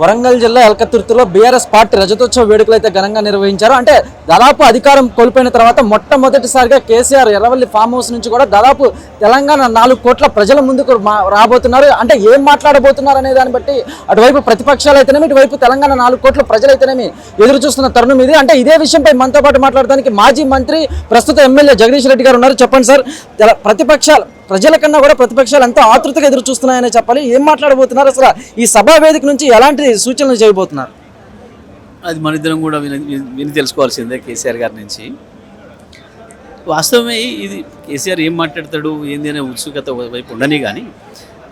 వరంగల్ జిల్లా ఎల్కతుర్తిలో BRS party రజతోత్సవ వేడుకలు అయితే ఘనంగా నిర్వహించారు. అంటే దాదాపు అధికారం కోల్పోయిన తర్వాత మొట్టమొదటిసారిగా కేసీఆర్ ఎర్రవల్లి ఫామ్ హౌస్ నుంచి కూడా దాదాపు తెలంగాణ నాలుగు కోట్ల ప్రజల ముందుకు మా- రాబోతున్నారు. అంటే ఏం మాట్లాడబోతున్నారు అనే దాన్ని బట్టి అటువైపు ప్రతిపక్షాలు అయితేనేమి ఇటువైపు తెలంగాణ నాలుగు కోట్ల ప్రజలైతేనేమి ఎదురు చూస్తున్న తరుణం ఇది. అంటే ఇదే విషయంపై మనతో పాటు మాట్లాడడానికి మాజీ మంత్రి ప్రస్తుత ఎమ్మెల్యే జగదీష్ రెడ్డి గారు ఉన్నారు. చెప్పండి సార్. ప్రతిపక్షాలు ప్రజల కన్నా కూడా ప్రతిపక్షాలు ఎంతో ఆతృతగా ఎదురు చూస్తున్నాయని చెప్పాలి. ఏం మాట్లాడబోతున్నారు? అసలు ఈ సభా వేదిక నుంచి ఎలాంటి సూచనలు చేయబోతున్నారు? అది మన ఇద్దరం కూడా విని విని- తెలుసుకోవాల్సిందే కేసీఆర్ గారి నుంచి. వాస్తవమే ఇది కేసీఆర్ ఏం మాట్లాడతాడు ఏంది అనే ఉత్సుకత వైపు ఉండని కానీ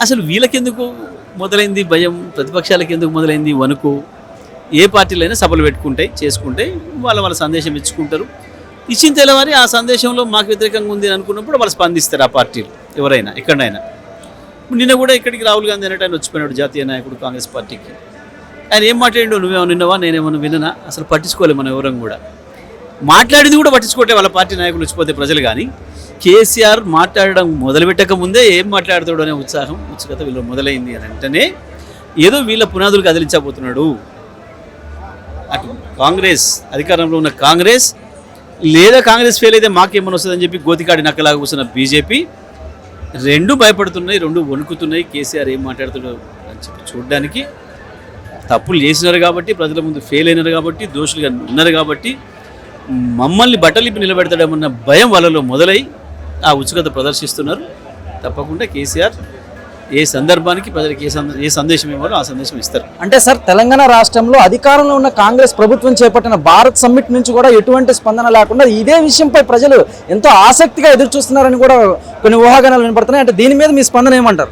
అసలు వీళ్ళకెందుకు మొదలైంది భయం? ప్రతిపక్షాలకు ఎందుకు మొదలైంది వణుకు? ఏ పార్టీలైనా సభలు పెట్టుకుంటాయి చేసుకుంటాయి వాళ్ళ వాళ్ళ సందేశం ఇచ్చుకుంటారు. ఇచ్చిన తెల్లవారి ఆ సందేశంలో మాకు వ్యతిరేకంగా ఉంది అనుకున్నప్పుడు వాళ్ళు స్పందిస్తారు ఆ పార్టీలు. ఎవరైనా ఎక్కడైనా. నిన్న కూడా ఇక్కడికి రాహుల్ గాంధీ అనేట ఆయన వచ్చిపోయినాడు జాతీయ నాయకుడు కాంగ్రెస్ పార్టీకి. ఆయన ఏం మాట్లాడిండు నువ్వేమో నిన్నవా నేనేమన్నా విననా అసలు పట్టించుకోలేము మనం ఎవరం కూడా. మాట్లాడింది కూడా పట్టించుకోవట్లే వాళ్ళ పార్టీ నాయకులు వచ్చిపోతే ప్రజలు కానీ కేసీఆర్ మాట్లాడడం మొదలుపెట్టక ముందే ఏం మాట్లాడతాడు అనే ఉత్సాహం ఉత్సుకత వీళ్ళు మొదలైంది అని అంటేనే ఏదో వీళ్ళ పునాదులు కదిలించబోతున్నాడు. అటు కాంగ్రెస్ అధికారంలో ఉన్న కాంగ్రెస్ లేదా కాంగ్రెస్ ఫెయిల్ అయితే మాకేమని వస్తుందని చెప్పి గోతికాడి నక్కలాగా కూర్చున్న బీజేపీ రెండు భయపడుతున్నాయి రెండు వణుకుతున్నాయి. కేసీఆర్ ఏం మాట్లాడుతున్నాడు అని చెప్పి చూడడానికి తప్పులు చేసినారు కాబట్టి ప్రజల ముందు ఫెయిల్ అయినారు కాబట్టి దోషులుగా ఉన్నారు కాబట్టి మమ్మల్ని బట్టలిపి నిలబెడతాడేమన్న భయం వాళ్ళలో మొదలై ఆ ఉత్సుకత ప్రదర్శిస్తున్నారు. తప్పకుండా కేసీఆర్ ఏ సందర్భానికి ప్రజలకు ఏ సంద ఏ సందేశం ఇవ్వాలో ఆ సందేశం ఇస్తారు. అంటే సార్ తెలంగాణ రాష్ట్రంలో అధికారంలో ఉన్న కాంగ్రెస్ ప్రభుత్వం చేపట్టిన భారత్ సమ్మిట్ నుంచి కూడా ఎటువంటి స్పందన లేకుండా ఇదే విషయంపై ప్రజలు ఎంతో ఆసక్తిగా ఎదురు చూస్తున్నారని కూడా కొన్ని ఊహాగానాలు వినపడుతున్నాయి. అంటే దీని మీద మీ స్పందన ఏమంటారు?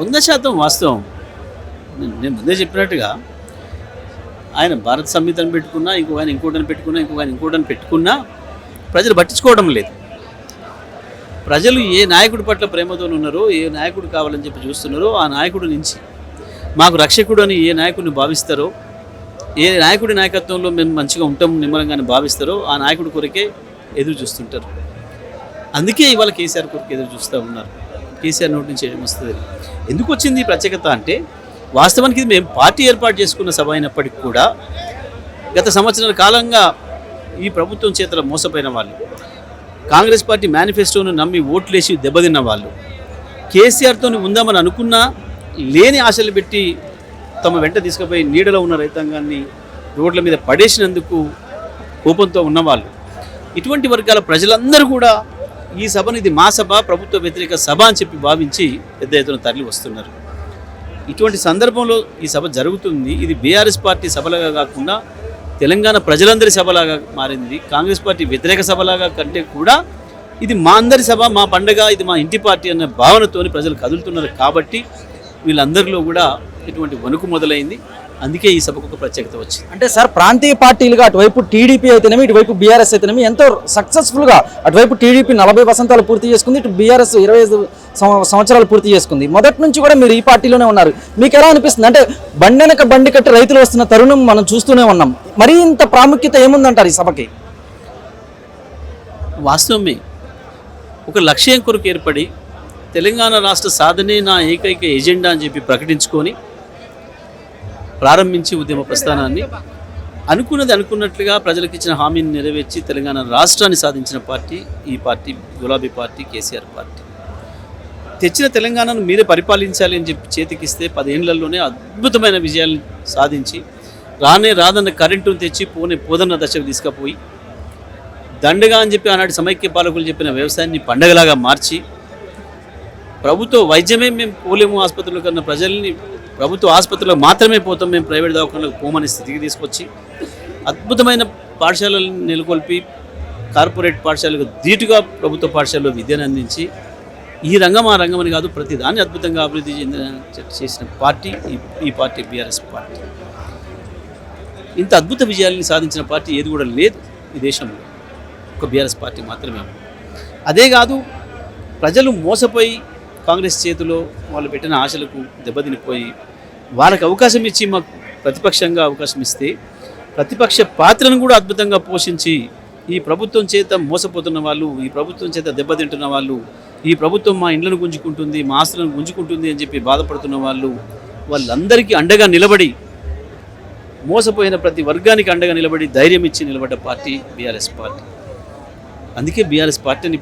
వంద శాతం వాస్తవం. నేను- ముందే చెప్పినట్టుగా ఆయన భారత్ సంహితను పెట్టుకున్నా ఇంకో ఆయన ఇంకోటని పెట్టుకున్నా ఇంకో ఆయన ఇంకోటని పెట్టుకున్నా ప్రజలు పట్టించుకోవడం లేదు. ప్రజలు ఏ నాయకుడి పట్ల ప్రేమతో ఉన్నారో ఏ నాయకుడు కావాలని చెప్పి చూస్తున్నారో ఆ నాయకుడి నుంచి మాకు రక్షకుడు అని ఏ నాయకుడిని భావిస్తారో ఏ నాయకుడి నాయకత్వంలో మేము మంచిగా ఉంటాం నిమ్మలంగానే భావిస్తారో ఆ నాయకుడి కొరకే ఎదురు చూస్తుంటారు. అందుకే ఇవాళ కేసీఆర్ కొరకు ఎదురు చూస్తూ ఉన్నారు. కేసీఆర్ నోటి నుంచి ఏం వస్తుంది? ఎందుకు వచ్చింది ఈ ప్రత్యేకత అంటే వాస్తవానికి ఇది మేము పార్టీ ఏర్పాటు చేసుకున్న సభ అయినప్పటికీ కూడా గత సంవత్సరాల కాలంగా ఈ ప్రభుత్వం చేతల మోసపోయిన వాళ్ళు కాంగ్రెస్ పార్టీ మేనిఫెస్టోను నమ్మి ఓట్లేసి దెబ్బతిన్న వాళ్ళు. కేసీఆర్తో ఉందామని అనుకున్నా లేని ఆశలు పెట్టి తమ వెంట తీసుకుపోయి నీడలో ఉన్న రైతాంగాన్ని రోడ్ల మీద పడేసినందుకు కోపంతో ఉన్నవాళ్ళు ఇటువంటి వర్గాల ప్రజలందరూ కూడా ఈ సభను ఇది మా సభ ప్రభుత్వ వ్యతిరేక సభ అని చెప్పి భావించి పెద్ద ఎత్తున తరలి వస్తున్నారు. ఇటువంటి సందర్భంలో ఈ సభ జరుగుతుంది. ఇది బీఆర్ఎస్ పార్టీ సభలుగా కాకుండా తెలంగాణ ప్రజలందరి సభలాగా మారింది. కాంగ్రెస్ పార్టీ వ్యతిరేక సభలాగా కంటే కూడా ఇది మా అందరి సభ మా పండగ ఇది మా ఇంటి పార్టీ అన్న భావనతోని ప్రజలు కదులుతున్నారు కాబట్టి వీళ్ళందరిలో కూడా ఇటువంటి వణుకు మొదలైంది. అందుకే ఈ సభకు ఒక ప్రత్యేకత వచ్చింది. అంటే సార్ ప్రాంతీయ పార్టీలుగా అటువైపు టీడీపీ అయితేనేమి ఇటువైపు బీఆర్ఎస్ అయితేనేమి ఎంతో సక్సెస్ఫుల్గా అటువైపు టీడీపీ నలభై వసంతాలు పూర్తి చేసుకుంది. ఇటు బీఆర్ఎస్ ఇరవై ఐదు సంవత్సరాలు పూర్తి చేసుకుంది. మొదటి నుంచి కూడా మీరు ఈ పార్టీలోనే ఉన్నారు. మీకు ఎలా అనిపిస్తుంది? అంటే బండెనక బండి కట్టి రైతులు వస్తున్న తరుణం మనం చూస్తూనే ఉన్నాం. మరీ ఇంత ప్రాముఖ్యత ఏముందంటారు ఈ సభకి? వాస్తవమే. ఒక లక్ష్యం కొరకు ఏర్పడి తెలంగాణ రాష్ట్ర సాధనే నా ఏకైక ఎజెండా అని చెప్పి ప్రకటించుకొని ప్రారంభించి ఉద్యమ ప్రస్థానాన్ని అనుకున్నది అనుకున్నట్లుగా ప్రజలకు ఇచ్చిన హామీని నెరవేర్చి తెలంగాణ రాష్ట్రాన్ని సాధించిన పార్టీ ఈ పార్టీ గులాబీ పార్టీ కేసీఆర్ పార్టీ. తెచ్చిన తెలంగాణను మీరే పరిపాలించాలి అని చెప్పి చేతికిస్తే పదేళ్ళలోనే అద్భుతమైన విజయాలు సాధించి రానే రాదన్న కరెంటును తెచ్చి పోనే పోదన్న దశకు తీసుకుపోయి దండగా అని చెప్పి ఆనాటి సమైక్య పాలకులు చెప్పిన వ్యవసాయాన్ని పండగలాగా మార్చి ప్రభుత్వ వైద్యమే మేము పోలేము ఆసుపత్రుల కన్నా ప్రజల్ని ప్రభుత్వ ఆసుపత్రులకు మాత్రమే పోతాం మేము ప్రైవేట్ దవాఖానలకు పోమని స్థితికి తీసుకొచ్చి అద్భుతమైన పాఠశాలలను నెలకొల్పి కార్పొరేట్ పాఠశాలకు ధీటుగా ప్రభుత్వ పాఠశాలలో విద్యను అందించి ఈ రంగం ఆ రంగం అని కాదు ప్రతి దాన్ని అద్భుతంగా అభివృద్ధి చెందిన చేసిన పార్టీ ఈ- ఈ పార్టీ బీఆర్ఎస్ పార్టీ. ఇంత అద్భుత విజయాలని సాధించిన పార్టీ ఏది కూడా లేదు ఈ దేశంలో. ఒక బీఆర్ఎస్ పార్టీ మాత్రమే. అదే కాదు ప్రజలు మోసపోయి కాంగ్రెస్ చేతిలో వాళ్ళు పెట్టిన ఆశలకు దెబ్బతినిపోయి వాళ్ళకి అవకాశం ఇచ్చి మాకు ప్రతిపక్షంగా అవకాశం ఇస్తే ప్రతిపక్ష పాత్రను కూడా అద్భుతంగా పోషించి ఈ ప్రభుత్వం చేత మోసపోతున్న వాళ్ళు ఈ ప్రభుత్వం చేత దెబ్బతింటున్న వాళ్ళు ఈ ప్రభుత్వం మా ఇండ్లను గుంజుకుంటుంది మా ఆస్తులను గుంజుకుంటుంది అని చెప్పి బాధపడుతున్న వాళ్ళు వాళ్ళందరికీ అండగా నిలబడి మోసపోయిన ప్రతి వర్గానికి అండగా నిలబడి ధైర్యం ఇచ్చి నిలబడ్డ పార్టీ బీఆర్ఎస్ పార్టీ. అందుకే బీఆర్ఎస్ పార్టీని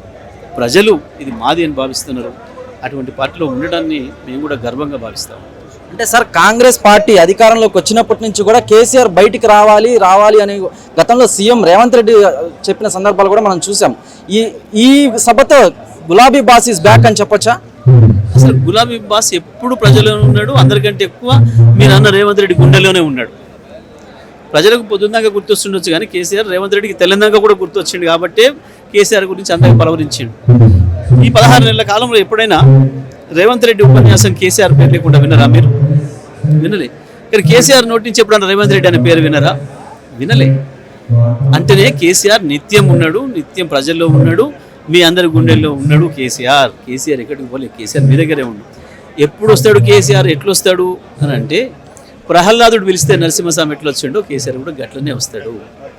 ప్రజలు ఇది మాది అని భావిస్తున్నారు. అటువంటి పార్టీలో ఉండడాన్ని మేము కూడా గర్వంగా భావిస్తాం. అంటే సార్ కాంగ్రెస్ పార్టీ అధికారంలోకి వచ్చినప్పటి నుంచి కూడా కేసీఆర్ బయటికి రావాలి రావాలి అని గతంలో సీఎం రేవంత్ రెడ్డి చెప్పిన సందర్భాలు కూడా మనం చూసాం. ఈ ఈ సభతో గులాబీ బాస్ ఇస్ బ్యాక్ అని చెప్పొచ్చా? అసలు గులాబీ బాస్ ఎప్పుడు ప్రజల్లో ఉన్నాడు? అందరికంటే ఎక్కువ మీరు అన్న రేవంత్ రెడ్డి గుండెలోనే ఉన్నాడు. ప్రజలకు పొద్దున్నగా గుర్తొస్తుండొచ్చు కానీ కేసీఆర్ రేవంత్ రెడ్డికి తెల్లందాక కూడా గుర్తొచ్చిండు కాబట్టి కేసీఆర్ గురించి అందరికి పలవరించిండు. ఈ పదహారు నెలల కాలంలో ఎప్పుడైనా రేవంత్ రెడ్డి ఉపన్యాసం కేసీఆర్ పేరు లేకుండా వినరా మీరు? వినలే. కానీ కేసీఆర్ నోటి నుంచి ఎప్పుడన్నా రేవంత్ రెడ్డి అనే పేరు వినరా వినలే. అంటేనే కేసీఆర్ నిత్యం ఉన్నాడు నిత్యం ప్రజల్లో ఉన్నాడు మీ అందరి గుండెల్లో ఉన్నాడు కేసీఆర్. కేసీఆర్ ఎక్కడికి పోలే కేసీఆర్ మీ దగ్గరే ఉన్నాడు ఎప్పుడు వస్తాడు కేసీఆర్? ఎట్లొస్తాడు అని అంటే ప్రహ్లాదుడు పిలిస్తే నరసింహస్వామి ఎట్లొచ్చాడో వచ్చిండో కేసీఆర్ కూడా గట్లనే వస్తాడు.